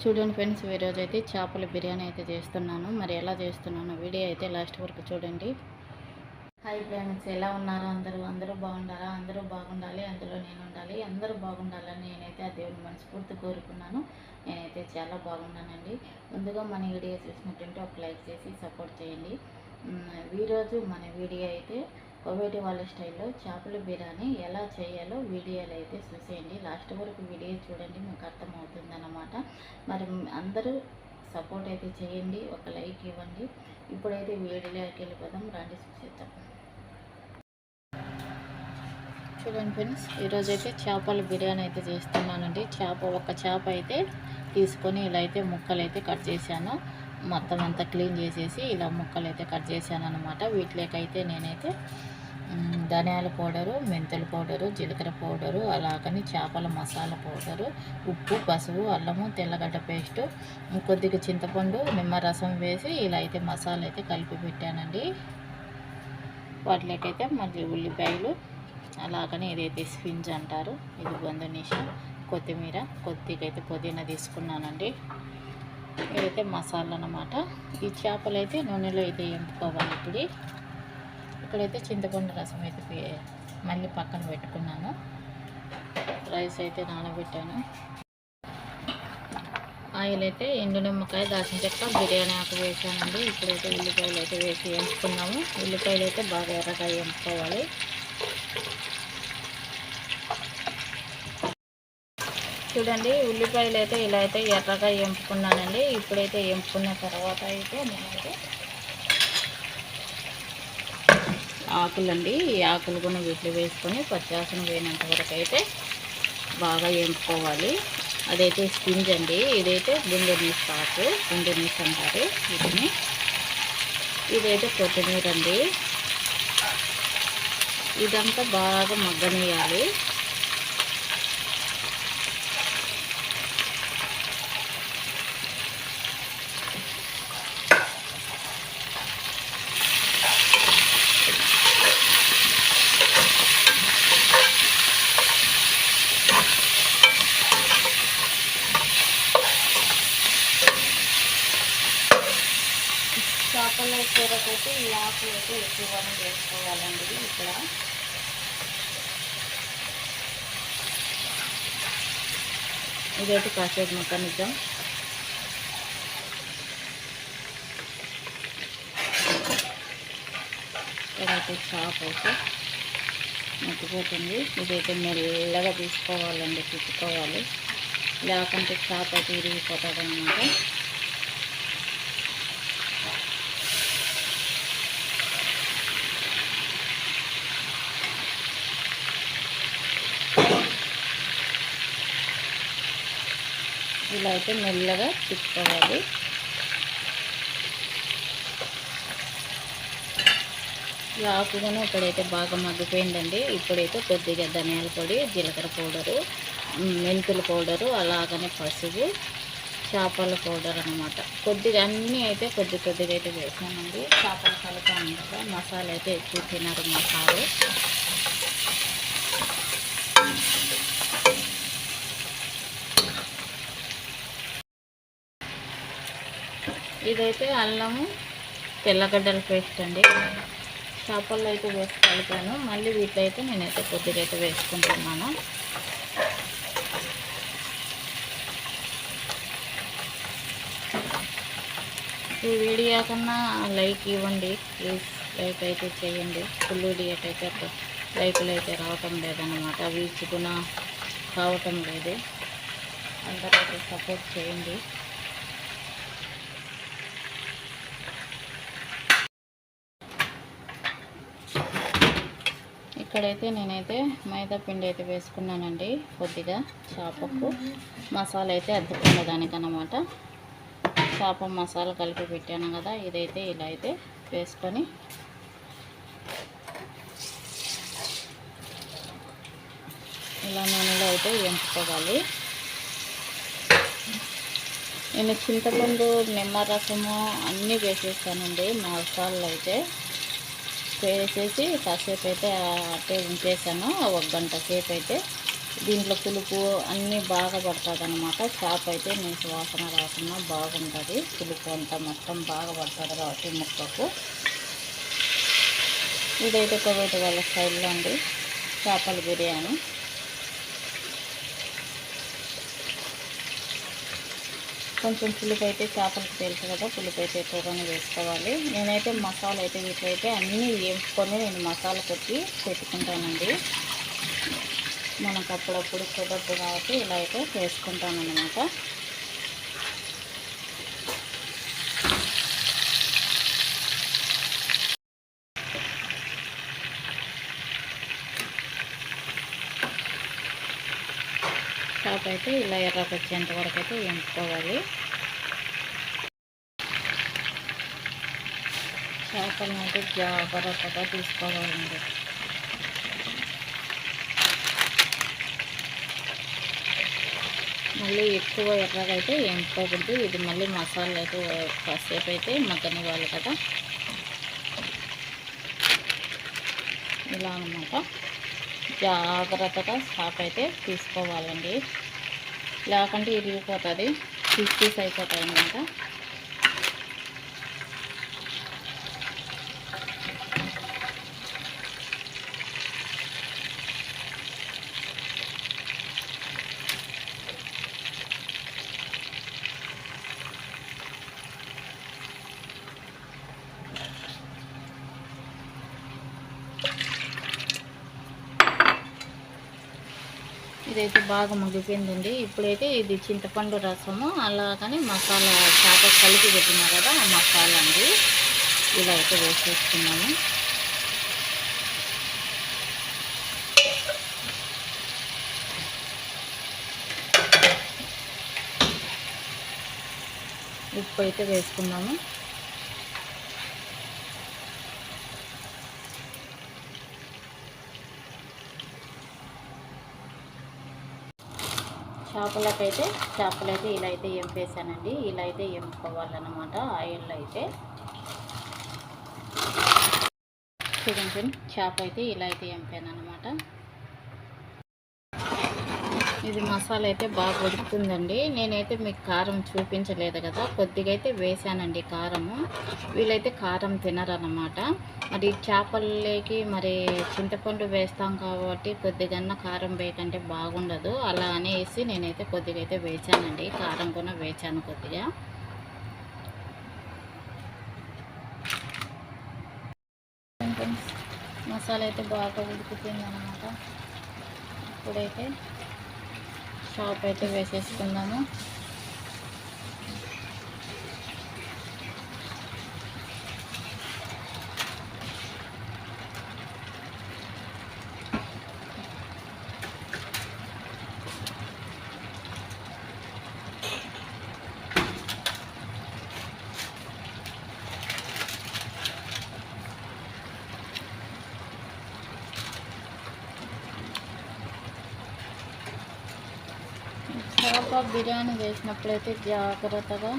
చూడండి ఫ్రెండ్స్ ఈరోజు అయితే చేపల బిర్యానీ అయితే చేస్తున్నాను. మరి ఎలా చేస్తున్నాను వీడియో అయితే లాస్ట్ వరకు చూడండి. హాయ్ ఫ్రెండ్స్ ఎలా ఉన్నారు అందరూ? అందరూ బాగుండారా? అందరూ బాగుండాలి? అందులో నేను ఉండాలి. అందరూ బాగుండాలని నేనైతే ఆ దేవుని మనస్ఫూర్తి కోరుకున్నాను. నేనైతే చాలా బాగున్నానండి. ముందుగా మన వీడియో చూసినటువంటి ఒక లైక్ చేసి సపోర్ట్ చేయండి. ఈరోజు మన వీడియో అయితే కోవేటి వాళ్ళ స్టైల్లో చేపల బిర్యానీ ఎలా చేయాలో వీడియోలు అయితే చూసేయండి. లాస్ట్ వరకు వీడియో చూడండి మీకు అర్థమవుతుంది అనమాట మరి అందరూ సపోర్ట్ అయితే చేయండి ఒక లైక్ ఇవ్వండి. ఇప్పుడైతే వీడియోలోకి వెళ్ళిపోదాం రండి చూసేద్దాం. చూడండి ఫ్రెండ్స్ ఈరోజైతే చేపల బిర్యానీ అయితే చేస్తున్నానండి. చేప ఒక చేప అయితే తీసుకొని ఇలా అయితే ముక్కలు అయితే కట్ చేశాను. మొత్తం అంతా క్లీన్ చేసేసి ఇలా ముక్కలు అయితే కట్ చేశాను అనమాట వీటిలోకైతే నేనైతే ధనియాల పౌడరు మెంతుల పౌడరు జీలకర్ర పౌడరు అలాగని చేపల మసాలా పౌడరు ఉప్పు పసుపు అల్లము తెల్లగడ్డ పేస్టు కొద్దిగా చింతపండు నిమ్మరసం వేసి ఇలా అయితే మసాలా అయితే కలిపి పెట్టానండి. వాటిలోకైతే మళ్ళీ ఉల్లిపాయలు అలాగని ఇదైతే స్పింజ్ అంటారు ఇది బంధునిష కొత్తిమీర కొద్దిగా అయితే పుదీనా తీసుకున్నానండి. ఇదైతే మసాలా అన్నమాట. ఈ చేపలు అయితే నూనెలో అయితే ఎంపుకోవాలి ఇప్పుడు. ఇక్కడైతే చింతపండు రసం అయితే మళ్ళీ పక్కన పెట్టుకున్నాను. రైస్ అయితే నానబెట్టాను. ఆయిల్ అయితే ఎండు నిమ్మకాయ దాచిన చెక్క బిర్యానీ ఆకు వేసానండి. ఇప్పుడైతే ఉల్లిపాయలు అయితే వేసి వేసుకున్నాము ఉల్లిపాయలు అయితే బాగా ఎర్రగా వేసుకోవాలి చూడండి ఉల్లిపాయలు అయితే ఇలా అయితే ఎర్రగా ఎంపుకున్నానండి. ఇప్పుడైతే ఎంపుకున్న తర్వాత అయితే నేనైతే ఆకులండి. ఈ ఆకులు కూడా వీటిలో వేసుకొని పచ్చాసన పోయినంత వరకు అయితే బాగా ఎంపుకోవాలి. అదైతే స్పింజ్ అండి. ఇదైతే గుండె నీసు ఆకు గుండె అంటారు వీటిని. ఇదైతే కొత్తిమీర అండి ఇదంతా బాగా మగ్గనేయాలి చేపల కూరకైతే ఈ ఆకులు అయితే ఎక్కువగానే వేసుకోవాలండి ఇక్కడ. ఇదైతే కాసేపు మక్కనిద్దాం. ఇక్కడైతే షాప్ అయితే మగ్గిపోతుంది ఇదైతే మెల్లగా తీసుకోవాలండి తిప్పుకోవాలి. లేకుంటే షాప్ అయితే ఇరిగిపోతుంది అనమాట ఇలా అయితే మెల్లగా తిప్పుకోవాలి. ఈ ఆకుగానే ఇప్పుడైతే బాగా మగ్గిపోయిందండి. ఇప్పుడైతే కొద్దిగా ధనియాల పొడి జీలకర్ర పౌడరు మెంతుల పౌడరు అలాగనే పసుపు చేపల పౌడర్ అనమాట కొద్దిగా అన్నీ అయితే కొద్ది కొద్దిగా అయితే వేసానండి చేపలు కలుపుతాను కదా మసాలా అయితే ఎక్కువ తినరు మసాలా ఇదైతే అల్లము తెల్లగడ్డల పేస్ట్ అండి. చేపల్లో అయితే వేసి కలిపాను. మళ్ళీ వీటిలో అయితే నేనైతే కొద్దిగా అయితే వేసుకుంటున్నాను ఈ వీడియో కన్నా లైక్ ఇవ్వండి. ప్లీజ్ లైక్ అయితే చేయండి. ఫుల్ వీడియోకి అయితే లైకులు అయితే రావటం లేదన్నమాట. అవి కూడా కావటం లేదు. అందరూ అయితే సపోర్ట్ చేయండి. ఇక్కడైతే నేనైతే మైదా పిండి అయితే వేసుకున్నానండి కొద్దిగా చేపకు. మసాలా అయితే అద్దుకున్న దానికన్నమాట. చేప మసాలా కలిపి పెట్టాను కదా ఇదైతే ఇలా అయితే వేసుకొని. ఇలా నూనెలో అయితే వేయించుకోవాలి. నేను చింతపండు నిమ్మరసము అన్నీ వేసేసానండి మసాలాలు అయితే. వేసేసి కాసేపు అయితే అట్టే ఉంచేసాను. ఒక గంట సేపు అయితే దీంట్లో పులుపు అన్నీ బాగా పడుతుంది అనమాట చేప అయితే మీకు వాసన రాకుండా బాగుంటుంది. పులుపు అంతా మొత్తం బాగా పడుతుంది కాబట్టి ముక్కకు. ఇదైతే కువైట్ వాళ్ళ స్టైల్లో అండి చేపల బిర్యానీ. కొంచెం పులుపు అయితే చేపలకు తెలుసు కదా పులుపు అయితే ఎక్కువగానే వేసుకోవాలి. నేనైతే మసాలా అయితే వీటిలో అన్నీ వేసుకొని నేను మసాలా కొట్టి పెట్టుకుంటానండి. మనకు అప్పుడప్పుడు కుదరదు కాబట్టి ఇలా అయితే వేసుకుంటాను టాప్ అయితే ఇలా ఎర్రకు వచ్చేంత వరకు అయితే వేయించుకోవాలి. చేపలను అయితే జాగ్రత్తగా తీసుకోవాలండి. మళ్ళీ ఎక్కువ ఎర్రగా అయితే ఇది మళ్ళీ మసాలా అయితే కాసేపు అయితే మగ్గనివ్వాలి కదా. ఇలా అనమాట జాగ్రత్తగా స్టాప్ అయితే తీసుకోవాలండి. లేకుంటే ఇరిగిపోతుంది. పీస్ పీస్ అయిపోతాయి అనమాట ఇదైతే బాగా మగ్గిపోయిందండి. ఇప్పుడైతే ఇది చింతపండు రసము అలాగని మసాలా చేప కలిపి పెట్టినా కదా ఆ మసాలా అండి. ఇలా అయితే వేసేస్తున్నాము ఉప్పు అయితే వేసుకున్నాము. చేపలకైతే చేపలైతే ఇలా అయితే ఎంపేసానండి. ఇలా అయితే ఎంపుకోవాలన్నమాట. ఆయిల్లో అయితే. చూడండి చేప అయితే ఇలా అయితే ఎంపాను అనమాట ఇది మసాలా అయితే బాగా ఉడుకుతుందండి. నేనైతే మీకు కారం చూపించలేదు కదా. కొద్దిగా అయితే వేసానండి కారము. వీళ్ళైతే కారం తినరన్నమాట. మరి చేపలకి మరి చింతపండు వేస్తాం కాబట్టి కొద్దిగా కారం వేయకంటే బాగుండదు. అలా అనేసి నేనైతే కొద్దిగా అయితే వేసానండి. కారం కూడా వేసాను కొద్దిగా. మసాలా అయితే బాగా ఉడుకుతుంది అనమాట ఇప్పుడైతే షాప్ అయితే వేసేసుకుందాము చేప బిర్యానీ చేసినప్పుడైతే జాగ్రత్తగా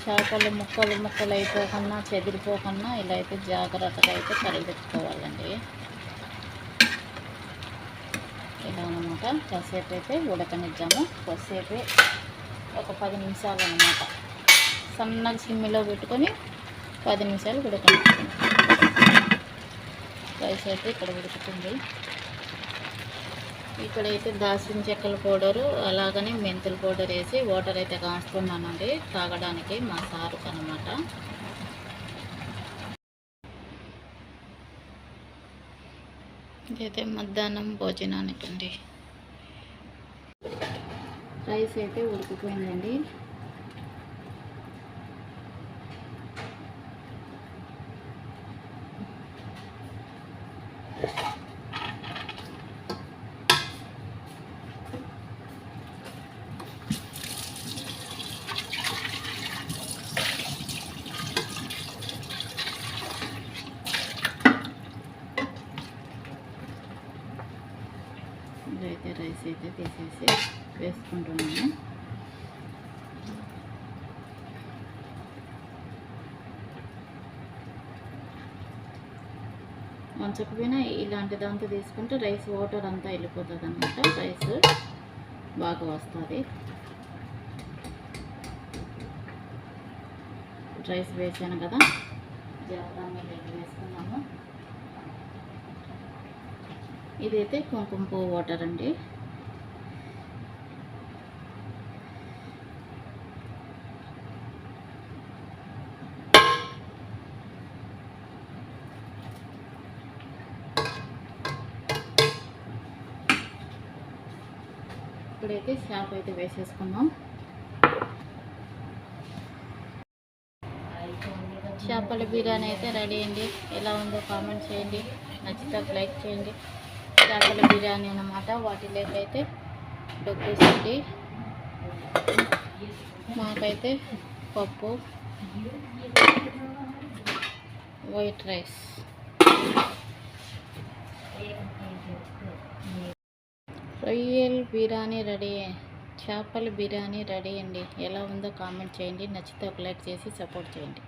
చేపలు ముక్కలు ముక్కలు అయిపోకుండా చెదిరిపోకుండా ఇలా అయితే జాగ్రత్తగా అయితే కలిపెట్టుకోవాలండి ఇలా అనమాట కాసేపు అయితే ఉడకనిద్దాము. కాసేపు ఒక పది నిమిషాలు అనమాట సన్నగా సిమ్మిలో పెట్టుకొని పది నిమిషాలు ఉడకనిద్దాము. రైస్ అయితే ఇక్కడ ఉడుకుతుంది. ఇక్కడైతే దాల్చిన చెక్కల పౌడరు అలాగనే మెంతుల పౌడర్ వేసి వాటర్ అయితే కాస్తున్నానండి. తాగడానికి మా సారు అనమాట ఇదైతే మధ్యాహ్నం భోజనానికి అండి రైస్ అయితే ఉడికిపోయిందండి. ఇదైతే రైస్ అయితే తీసేసి వేసుకుంటున్నాను వంచకపోయినా ఇలాంటి దాంతో తీసుకుంటే రైస్ వాటర్ అంతా వెళ్ళిపోతుంది అనమాట రైస్ బాగా వస్తుంది. రైస్ వేసాను కదా. జాగ్రత్త వేసుకున్నాము ఇదైతే కుంకుమ పువ్వు వాటర్ అండి. ఇప్పుడైతే షాప్ అయితే వేసేసుకుందాం చేపల బిర్యానీ అయితే రెడీ అండి. ఎలా ఉందో కామెంట్ చేయండి. నచ్చితే లైక్ చేయండి. చేపల బిర్యానీ అన్నమాట. వాటిలోకి అయితే డొక్కేసండి మాకైతే పప్పు వైట్ రైస్. రొయ్యలు బిర్యానీ రెడీ. చేపల బిర్యానీ రెడీ అండి. ఎలా ఉందో కామెంట్ చేయండి. నచ్చితే ఒక లైక్ చేసి సపోర్ట్ చేయండి.